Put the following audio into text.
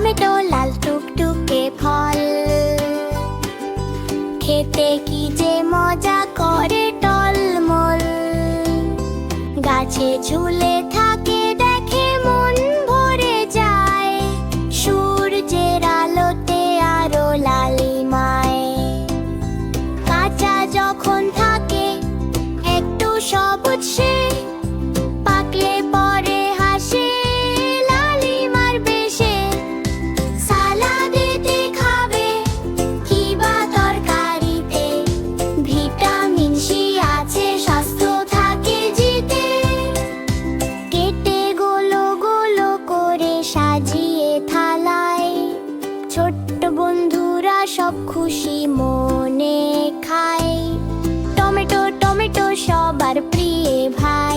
Tomato লাল টুকটুকে ফল। খেতে কি যে মজা করে টলমল। গাছে ঝুলে থাকে বন্ধুরা সব খুশি মনে খায়। টমেটো টমেটো সবার প্রিয় ভাই।